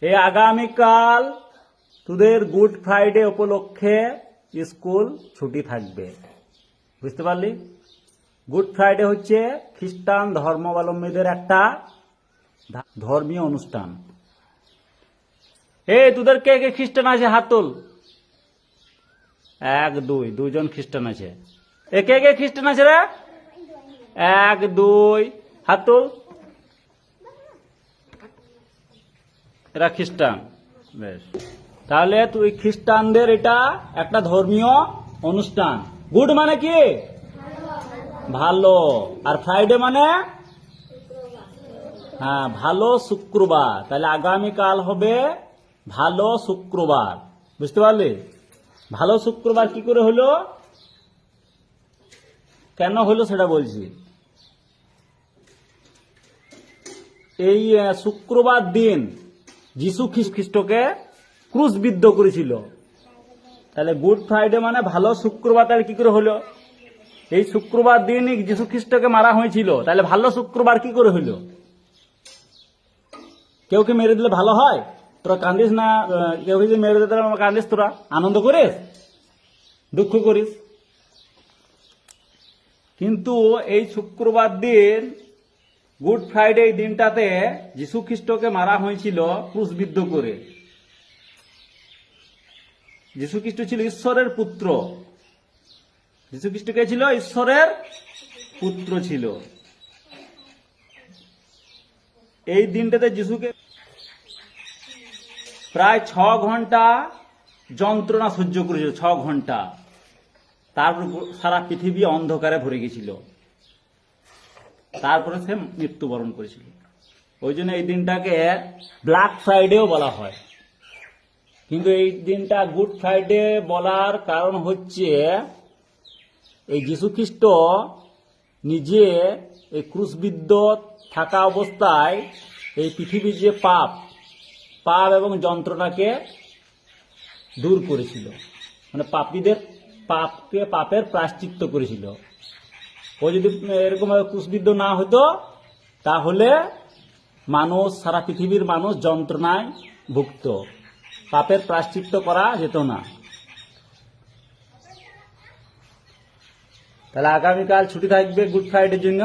এই আগামীকাল তোদের গুড ফ্রাইডে উপলক্ষে স্কুল ছুটি থাকবে। বুঝতে পারলি? গুড ফ্রাইডে হচ্ছে খ্রিস্টান ধর্মাবলম্বীদের একটা ধর্মীয় অনুষ্ঠান। এই, তোদের কে কে খ্রিস্টান আছে হাত তোল এক, দুই, দুইজন খ্রিস্টান আছে। এ কে কে খ্রিস্টান আছে রে? এক, দুই। হাত তোল এরা খ্রিস্টান। বেশ। তাহলে তুই খ্রিস্টানদের এটা একটা ধর্মীয় অনুষ্ঠান। গুড মানে কি? ভালো। আর ফ্রাইডে মানে? হ্যাঁ ভালো শুক্রবার। তাহলে আগামীকাল হবে ভালো শুক্রবার। বুঝতে পারলি? ভালো শুক্রবার কি করে হলো? কেন হলো সেটা বলছি। এই শুক্রবার দিন যিশু খ্রিস্ট খ্রিস্টকে ক্রুশবিদ্ধ করেছিল। তাহলে গুড ফ্রাইডে মানে ভালো শুক্রবার, তাহলে কি করে হলো? এই শুক্রবার দিন যিশু খ্রিস্টকে মারা হয়েছিল, তাহলে ভালো শুক্রবার কি করে হইল কেউ কি মেরে দিলে ভালো হয়? তোরা কান্দিস না কেউ যদি মেরে দিতে কান্দিস তোরা। আনন্দ করিস? দুঃখ করিস? কিন্তু এই শুক্রবার দিন গুড ফ্রাইডে এই দিনটাতে যীশু খ্রিস্টকে মারা হয়েছিল ক্রুশবিদ্ধ করে। যীশু খ্রিস্ট ছিল ঈশ্বরের পুত্র। যীশু খ্রিস্ট কে ছিল? ঈশ্বরের পুত্র ছিল। এই দিনটাতে যিশুকে প্রায় ছ ঘণ্টা যন্ত্রণা সহ্য করেছিল, ছ ঘণ্টা। তারপর সারা পৃথিবী অন্ধকারে ভরে গেছিল। তারপরে সে মৃত্যুবরণ করেছিল। ওই জন্য এই দিনটাকে ব্ল্যাক ফ্রাইডেও বলা হয়। কিন্তু এই দিনটা গুড ফ্রাইডে বলার কারণ হচ্ছে, এই যীশু খ্রিস্ট নিজে এই ক্রুশবিদ্ধ থাকা অবস্থায় এই পৃথিবীর যে পাপ পাপ এবং যন্ত্রণাকে দূর করেছিল। মানে পাপীদের পাপকে, পাপের প্রায়শ্চিত্ত করেছিল। ও যদি এরকম কুশবিদ্ধ না হতো তাহলে মানুষ, সারা পৃথিবীর মানুষ যন্ত্রণায় ভুক্ত পাপের প্রাশ্চিত্য করা যেত না। তাহলে আগামীকাল ছুটি থাকবে গুড ফ্রাইডের জন্য।